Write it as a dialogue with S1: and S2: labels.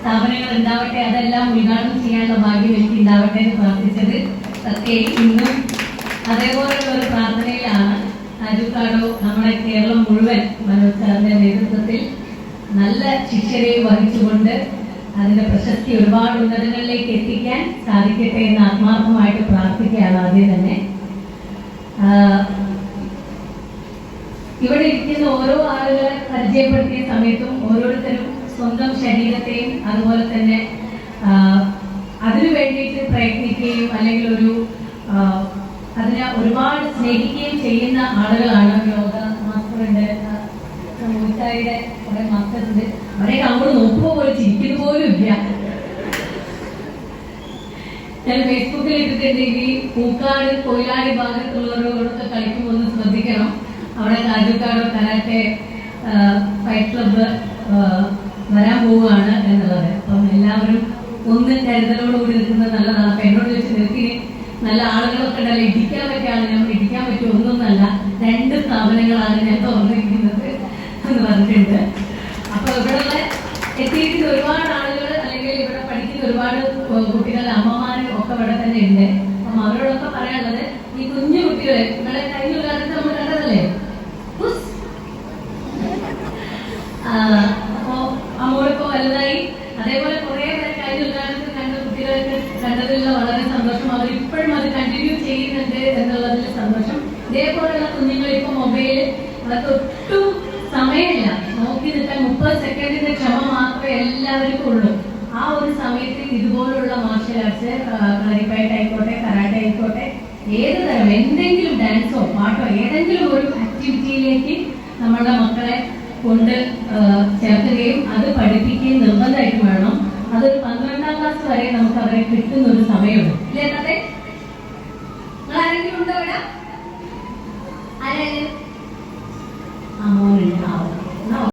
S1: സ്ഥാപനങ്ങൾ ഉണ്ടാവട്ടെ അതെല്ലാം ഉദ്ഘാടനം ചെയ്യാനുള്ള ഭാഗ്യം എനിക്ക് ഉണ്ടാവട്ടെ എന്ന് പ്രാർത്ഥിച്ചത്. സത്യം ഇന്നും അതേപോലെയുള്ള ഒരു പ്രാർത്ഥനയിലാണ് അജുക്കാടോ നമ്മുടെ കേരളം മുഴുവൻ മനോജ് സാറിന്റെ നേതൃത്വത്തിൽ നല്ല ശിക്ഷരെയും വഹിച്ചുകൊണ്ട് അതിന്റെ പ്രശസ്തി ഒരുപാട് ഉന്നതങ്ങളിലേക്ക് എത്തിക്കാൻ സാധിക്കട്ടെ എന്ന് ആത്മാർത്ഥമായിട്ട് പ്രാർത്ഥിക്കുകയാണ് ആദ്യം തന്നെ. ഇവിടെ ഇരിക്കുന്ന ഓരോ ആളുകളെ പരിചയപ്പെടുത്തിയ സമയത്തും ഓരോരുത്തരും സ്വന്തം ശരീരത്തെയും അതുപോലെ തന്നെ അതിനു വേണ്ടിയിട്ട് പ്രയത്നിക്കുകയും അല്ലെങ്കിൽ ഒരു അതിനെ ഒരുപാട് സ്നേഹിക്കുകയും ചെയ്യുന്ന ആളുകളാണ് യോഗ മാസ്റ്ററുണ്ട് കുറെ മാസ്റ്റേഴ്സ് അവരെ അങ്ങോട്ട് നോക്കുമ്പോൾ പോലും ചിരിക്കുന്നു പോലും ഇല്ല. ഞാൻ ഫേസ്ബുക്കിൽ ഇട്ടിട്ടുണ്ടെങ്കിൽ പൂക്കാട് കൊയിലാടി ഭാഗത്തുള്ളവരോടൊക്കെ കളിക്കുമ്പോൾ ശ്രദ്ധിക്കണം. അവിടെ കാജുക്കാട് കരാട്ടെ ഫൈറ്റ് ക്ലബ്ബ് വരാൻ പോവുകയാണ് എന്നുള്ളത്. അപ്പം എല്ലാവരും ഒന്ന് കരുതലോടുകൂടി നിൽക്കുന്നത് നല്ലതാണ് അപ്പൊ എന്നോട് ചോദിച്ചു നിർത്തി നല്ല ആളുകളൊക്കെ ഉണ്ടല്ലോ? ഇടിക്കാൻ പറ്റുകയാണെങ്കിൽ നമുക്ക് ഇടിക്കാൻ പറ്റും ഒന്നൊന്നല്ല രണ്ട് സ്ഥാപനങ്ങളാണ് ഞാൻ തുറന്നിരിക്കുന്നത് എന്ന് പറഞ്ഞിട്ടുണ്ട്. അപ്പൊ ഇവിടെ എത്തിയിരിക്കുന്ന ഒരുപാട് ആളുകൾ അല്ലെങ്കിൽ ഇവിടെ പഠിക്കുന്ന ഒരുപാട് കുട്ടികളുടെ അമ്മമാരും ഒക്കെ ഇവിടെ തന്നെ ഉണ്ട്. അപ്പം അവരോടൊക്കെ പറയാനുള്ളത് ഈ കുഞ്ഞു കുട്ടികളെ ഇവിടെ കഴിഞ്ഞ കാലത്ത് നമ്മൾ കണ്ടതല്ലേ? ഇതേപോലെയുള്ള കുഞ്ഞുങ്ങൾ ഇപ്പൊ മൊബൈൽ ഒട്ടും സമയമില്ല. നോക്കി നിൽക്കാൻ മുപ്പത് സെക്കൻഡിന്റെ ക്ഷമ മാത്രമേ എല്ലാവർക്കും ഉള്ളൂ. ആ ഒരു സമയത്ത് ഇതുപോലുള്ള മാർഷൽ ആർട്സ് കളിപ്പായിട്ട് ആയിക്കോട്ടെ കരാട്ടെ ആയിക്കോട്ടെ ഏത് തരം എന്തെങ്കിലും ഡാൻസോ പാട്ടോ ഏതെങ്കിലും ഒരു ആക്ടിവിറ്റിയിലേക്ക് നമ്മുടെ മക്കളെ കൊണ്ട് ചേർക്കുകയും അത് പഠിപ്പിക്കുകയും നിർബന്ധമായിട്ട് വേണം. അത് പന്ത്രണ്ടാം ക്ലാസ് വരെ നമുക്ക് അവരെ കിട്ടുന്ന ഒരു സമയമുണ്ട്. ഇല്ലേ അതെ നിങ്ങൾ ആരെങ്കിലും ഉണ്ടോ ഇവിടെ